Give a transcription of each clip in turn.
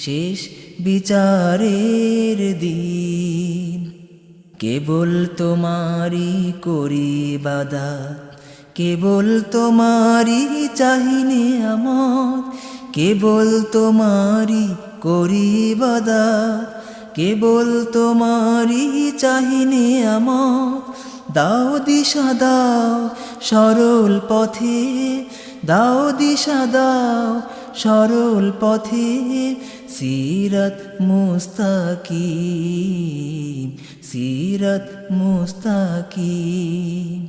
শেষ বিচারের দিন। কেবল তোমারি করি বাদা কেবল তোমারি চাহিনে আমত কেবল তোমারি করি বাদা কেবল তোমারি চাহিনে আমত দাও দিশা, দাও সরল পথে, দাও দিশা, দাও সরল পথে সিরত মুস্তাকিম সিরত মুস্তাকিম।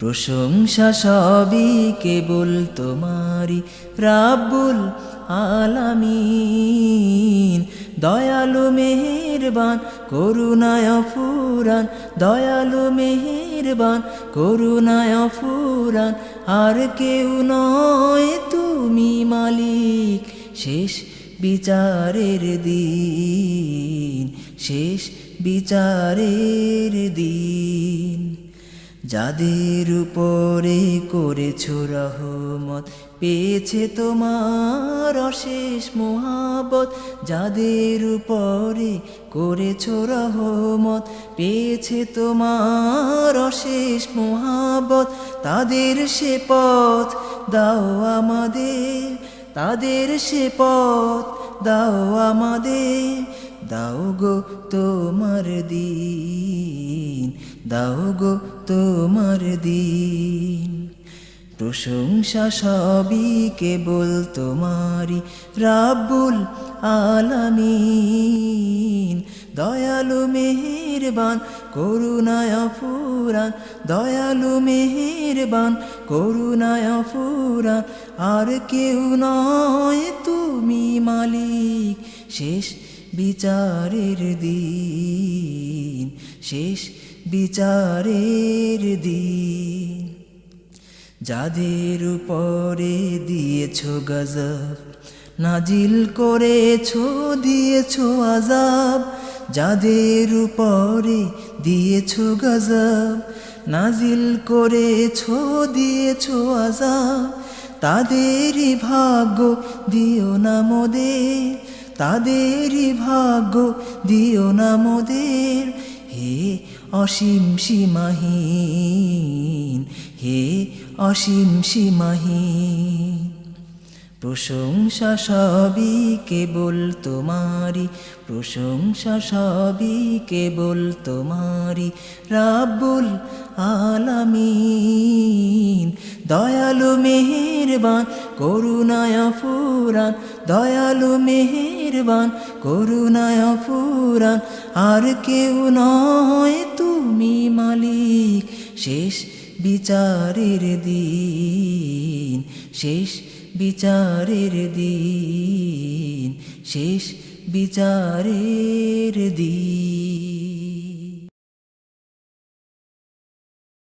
প্রশংসা সবই কেবল তোমারি রাব্বুল আলামিন। দয়ালু মেহেরবান করুণায় ফুরান দয়ালু মেহেরবান, করুণায় ফুরান আর কেউ নয় তুমি মালিক। শেষ বিচারের দিন, শেষ বিচারের দিন। যাদের উপরে করেছ রহমত, পেয়েছে তোমার অশেষ মোহাবত যাদের উপরে করেছ রহমত, পেয়েছে তোমার অশেষ মোহাবত তাদের সে পথ দাও আমাদের, তাদের সে পথ দাও আমাদের। দাও গো তোমার দিন। দাও গো তোমার দিন। প্রশংসা সবই কেবল তোমারি রাব্বুল আলামিন। দয়ালু মেহেরবান, করুণায় ফুরান দয়ালু মেহেরবান, করুণায় ফুরান আর কেউ নয় তুমি মালিক। শেষ বিচারের দিন, শেষ বিচারের দিন। যাদের উপরে দিয়েছ গজব, নাজিল করেছ, দিয়েছ আজাব যাদের উপরে দিয়েছ গজব, নাজিল করেছ, দিয়েছ আজাব তাদেরই ভাগ্য দিও না মোদের, তাদেরই ভাগ্য দিও না মোদের। হে অসীম সীমাহীন, হে অসীম সীমাহীন। প্রশংসা সবই কেবল তোমারি প্রশংসা সবই কেবল তোমারি রাবুল আলামিন। দয়ালু মেহেরবান, করুণায় ফুরান, দয়ালু মেহেরবান করুণায় ফুরান আর কেউ নয় তুমি মালিক। শেষ বিচারের দিন, শেষ বিচারের দিন, শেষ বিচারের দিন।